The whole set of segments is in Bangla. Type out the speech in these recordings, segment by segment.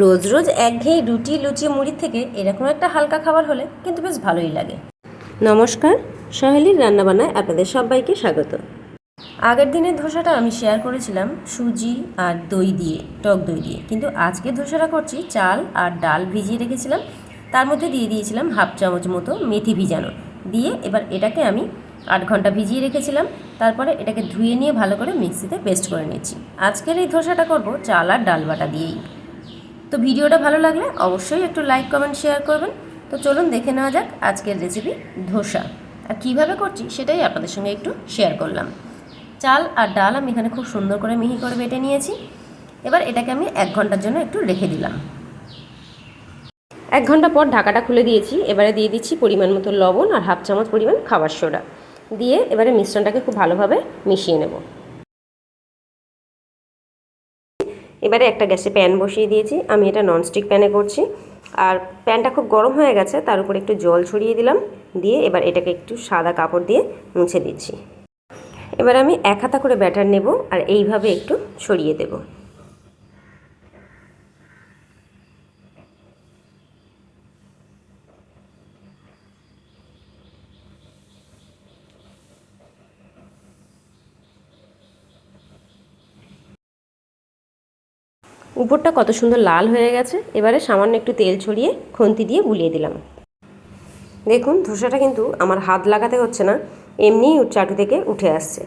রোজ রোজ একঘেয়ে রুটি, লুচি মুড়ির থেকে এরকম একটা হালকা খাবার হলে কিন্তু বেশ ভালোই লাগে। নমস্কার, সহেলির রান্নাবান্নায় আপনাদের সবাইকে স্বাগত। আগের দিনের ধোসাটা আমি শেয়ার করেছিলাম সুজি আর দই দিয়ে, টক দই দিয়ে। কিন্তু আজকে ধোসাটা করছি চাল আর ডাল ভিজিয়ে রেখেছিলাম। তার মধ্যে দিয়ে দিয়েছিলাম হাফ চামচ মতো মেথি ভিজানো। দিয়ে এবার এটাকে আমি আট ঘণ্টা ভিজিয়ে রেখেছিলাম। তারপরে এটাকে ধুয়ে নিয়ে ভালো করে মিক্সিতে পেস্ট করে নিচ্ছি। আজকের এই ধোসাটা করব চাল আর ডাল বাটা দিয়েই। তো ভিডিওটা ভালো লাগলে অবশ্যই একটু লাইক কমেন্ট শেয়ার করবেন। তো চলুন দেখে নেওয়া যাক আজকের রেসিপি ধোসা। আর কীভাবে করছি সেটাই আপনাদের সঙ্গে একটু শেয়ার করলাম। চাল আর ডাল আমি এখানে খুব সুন্দর করে মিহি করে বেটে নিয়েছি। এবার এটাকে আমি এক ঘণ্টার জন্য একটু রেখে দিলাম। এক ঘণ্টা পর ঢাকাটা খুলে দিয়েছি। এবারে দিয়ে দিচ্ছি পরিমাণ মতো লবণ আর হাফ চামচ পরিমাণ খাবার সোডা। দিয়ে এবারে মিশ্রণটাকে খুব ভালোভাবে মিশিয়ে নেব। এবারে একটা গ্যাসে প্যান বসিয়ে দিয়েছি। আমি এটা ননস্টিক প্যানে করছি। আর প্যানটা খুব গরম হয়ে গেছে, তার উপরে একটু জল ছড়িয়ে দিলাম। দিয়ে এবার এটাকে একটু সাদা কাপড় দিয়ে মুছে দিচ্ছি। এবার আমি এক হাতা করে ব্যাটার নেব আর এইভাবে একটু ছড়িয়ে দেব। উপরটা কত সুন্দর লাল হয়ে গেছে। এবারে সামান্য একটু তেল ছড়িয়ে খন্তি দিয়ে বুলিয়ে দিলাম। দেখুন ধোসাটা কিন্তু আমার হাত লাগাতে হচ্ছে না এমনিই চাটু থেকে উঠে আসছে।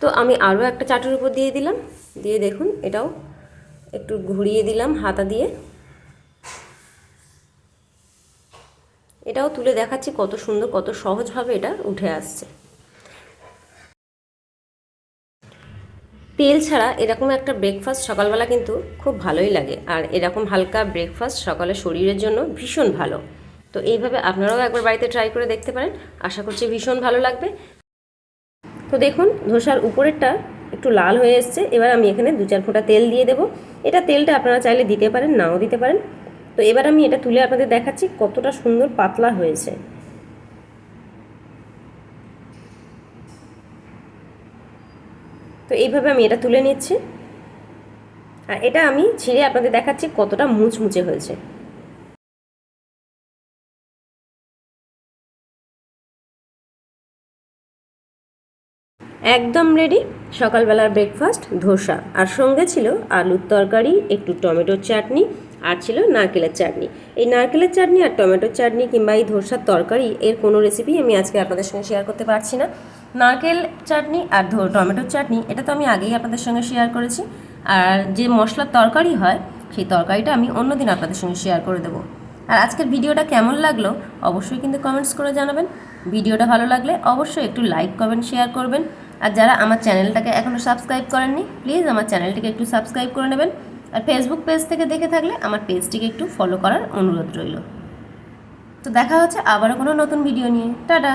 তো আমি আরও একটা চাটুর উপর দিয়ে দিলাম। দিয়ে দেখুন, এটাও একটু ঘুরিয়ে দিলাম হাতা দিয়ে। এটাও তুলে দেখাচ্ছি কত সুন্দর, কত সহজভাবে এটা উঠে আসছে। তেল ছাড়া এরকম একটা ব্রেকফাস্ট সকালবেলা কিন্তু খুব ভালোই লাগে। আর এরকম হালকা ব্রেকফাস্ট সকালে শরীরের জন্য ভীষণ ভালো। তো এইভাবে আপনারাও একবার বাড়িতে ট্রাই করে দেখতে পারেন। আশা করছি ভীষণ ভালো লাগবে। তো দেখুন, ধোসার উপরেরটা একটু লাল হয়ে এসছে। এবার আমি এখানে দু চার ফোঁটা তেল দিয়ে দেবো। এটা তেলটা আপনারা চাইলে দিতে পারেন, নাও দিতে পারেন। তো এবার আমি এটা তুলে আপনাদের দেখাচ্ছি কতটা সুন্দর পাতলা হয়েছে। তো এইভাবে আমি এটা তুলে নিচ্ছি। আর এটা আমি ছিঁড়ে আপনাদের দেখাচ্ছি কতটা মুচমুচে হয়েছে। একদম রেডি সকালবেলার ব্রেকফাস্ট ধোসা। আর সঙ্গে ছিল আলুর তরকারি, একটু টমেটোর চাটনি, আর ছিল নারকেলের চাটনি। এই নারকেলের চাটনি আর টমেটোর চাটনি কিংবা এই ধোসার তরকারি, এর কোনো রেসিপি আমি আজকে আপনাদের সঙ্গে শেয়ার করতে পারছি না। নারকেল চাটনি আর টমেটোর চাটনি, এটা তো আমি আগেই আপনাদের সঙ্গে শেয়ার করেছি। আর যে মশলার তরকারি হয়, সেই তরকারিটা আমি অন্যদিন আপনাদের সঙ্গে শেয়ার করে দেবো। আর আজকের ভিডিওটা কেমন লাগল, অবশ্যই কিন্তু কমেন্টস করে জানাবেন। ভিডিওটা ভালো লাগলে অবশ্যই একটু লাইক কমেন্ট শেয়ার করবেন। আর যারা আমার চ্যানেলটাকে এখনও সাবস্ক্রাইব করেননি প্লিজ আমার চ্যানেলটিকে একটু সাবস্ক্রাইব করে নেবেন। আর ফেসবুক পেজ থেকে দেখে থাকলে আমার পেজটিকে একটু ফলো করার অনুরোধ রইল। তো দেখা হচ্ছে আবারও কোনো নতুন ভিডিও নিয়ে। টাটা!